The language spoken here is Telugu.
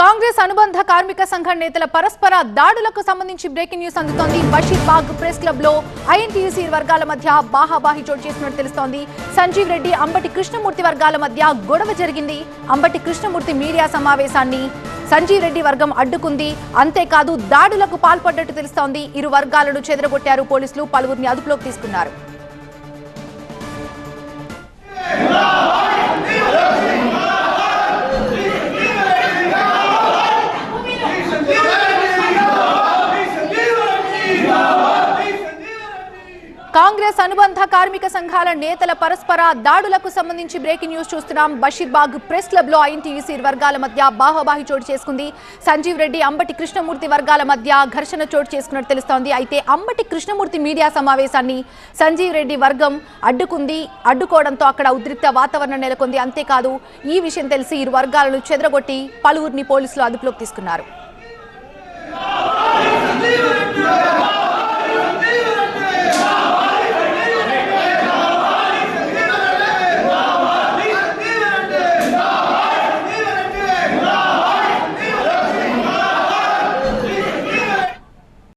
కాంగ్రెస్ అనుబంధ కార్మిక సంఘ నేతల పరస్పర దాడులకు సంబంధించి బ్రేకింగ్ న్యూస్ అందుతోంది. బషీర్బాగ్ ప్రెస్ క్లబ్లో ఐఎన్టీయూసీ వర్గాల మధ్య బాహాబాహి చోటు చేసినట్టు తెలుస్తోంది. సంజీవ్ రెడ్డి అంబటి కృష్ణమూర్తి వర్గాల మధ్య గొడవ జరిగింది. అంబటి కృష్ణమూర్తి మీడియా సమావేశాన్ని సంజీవ్ రెడ్డి వర్గం అడ్డుకుంది. అంతేకాదు దాడులకు పాల్పడ్డట్టు తెలుస్తోంది. ఇరు వర్గాలను చెదరగొట్టారు పోలీసులు. పలువురిని అదుపులోకి తీసుకున్నారు. కాంగ్రెస్ అనుబంధ కార్మిక సంఘాల నేతల పరస్పర దాడులకు సంబంధించి బ్రేకింగ్ న్యూస్ చూస్తున్నాం. బషీర్బాగ్ ప్రెస్ క్లబ్లో ఐఎన్టీయూసీ వర్గాల మధ్య బాహోబాహి చోటు చేసుకుంది. సంజీవ్ రెడ్డి అంబటి కృష్ణమూర్తి వర్గాల మధ్య ఘర్షణ చోటు చేసుకున్నట్టు తెలుస్తోంది. అయితే అంబటి కృష్ణమూర్తి మీడియా సమావేశాన్ని సంజీవ్ రెడ్డి వర్గం అడ్డుకుంది. అడ్డుకోవడంతో అక్కడ ఉద్రిక్త వాతావరణం నెలకొంది. అంతేకాదు ఈ విషయం తెలిసి ఇరు వర్గాలను చెదరగొట్టి పలువురిని పోలీసులు అదుపులోకి తీసుకున్నారు.